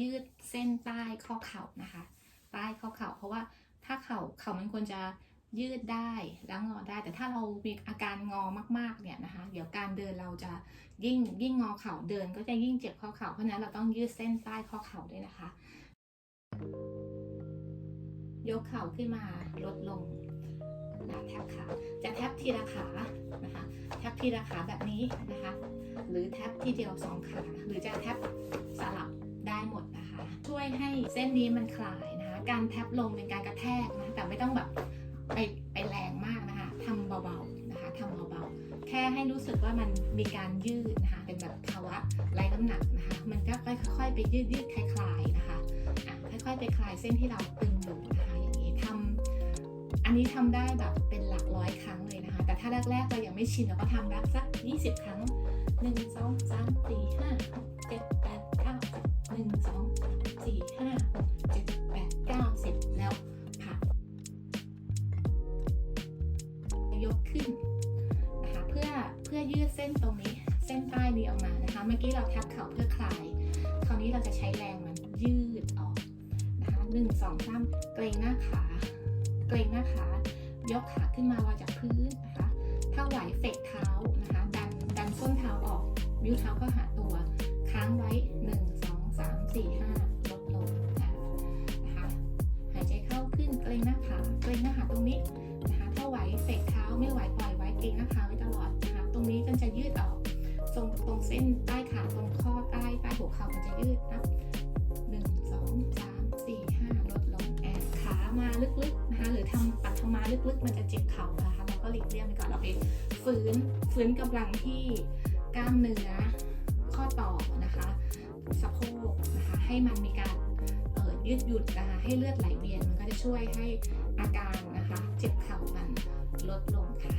ยืดเส้นใต้ข้อเข่านะคะ ใต้ข้อเข่า เพราะว่าถ้าเข่าเข่ามันควรจะยืดได้แล้วงอได้ แต่ถ้าเรามีอาการงอมากๆเนี่ยนะคะ เดี๋ยวการเดินเราจะยิ่งยิ่งงอเข่าเดิน ก็จะยิ่งเจ็บข้อเข่าเพราะนั้นเราต้องยืดเส้นใต้ข้อเข่าด้วยนะคะ ยกเข่าขึ้นมาลดลงนะแทบขาจะแทบทีละขานะคะแทบทีละขาแบบนี้นะคะ หรือแทบทีเดียวสองขาหรือจะแทบ เส้นนี้มันคลายนะคะ การแทบลงเป็นการกระแทกนะแต่ไม่ต้องแบบไปไปแรงมากนะคะทำเบาๆนะคะทำเบาๆ แค่ให้รู้สึกว่ามันมีการยืดนะคะ เป็นแบบภาวะไร้น้ำหนักนะคะ มันก็ค่อยๆไปยืดยืดคลายๆนะคะค่อยๆไปคลายเส้นที่เราตึงอยู่นะคะอย่างนี้ทำอันนี้ทำได้แบบเป็นหลักร้อยครั้งเลยนะคะ แต่ถ้าแรกๆเรายังไม่ชินเราก็ทำแบบสัก 20 ครั้ง 1 2 3 4 5 ขึ้นนะคะเพื่อเพื่อยืดเส้นตรงนี้ เส้นใต้นี้ออกมานะคะ เมื่อกี้เราแทบเข่าเพื่อคลาย คราวนี้เราจะใช้แรงมันยืดออกนะคะหนึ่งสองสามเกรงหน้าขา เกรงหน้าขายกขาขึ้นมาลอยจากพื้นนะคะ ถ้าไหวเฟกเท้านะคะ ดันดันส้นเท้าออกนิ้วเท้าก็หาตัว ค้างไว้1 2 3 4 5ลดลง ไว้เกรงหน้าขาไว้ตลอดนะคะ ตรงนี้มันจะยืดออก ตรงตรงเส้นใต้ขาตรงข้อใต้ใต้หัวเข่ามันจะยืดนะหนึ่งสองสามสี่ห้าลดลงแอนขามาลึกๆนะคะ หรือทำปัดทมาลึกๆ มันจะเจ็บเข่านะคะ เราก็หลีกเลี่ยงไปก่อนเราไปฟื้นฟื้นกำลังที่กล้ามเนื้อข้อต่อนะคะ สะโพกนะคะ ให้มันมีการเออยืดหยุ่นนะคะให้เลือดไหลเวียนมันก็จะช่วยให้อาการนะคะ เจ็บเข่ามันลดลงค่ะ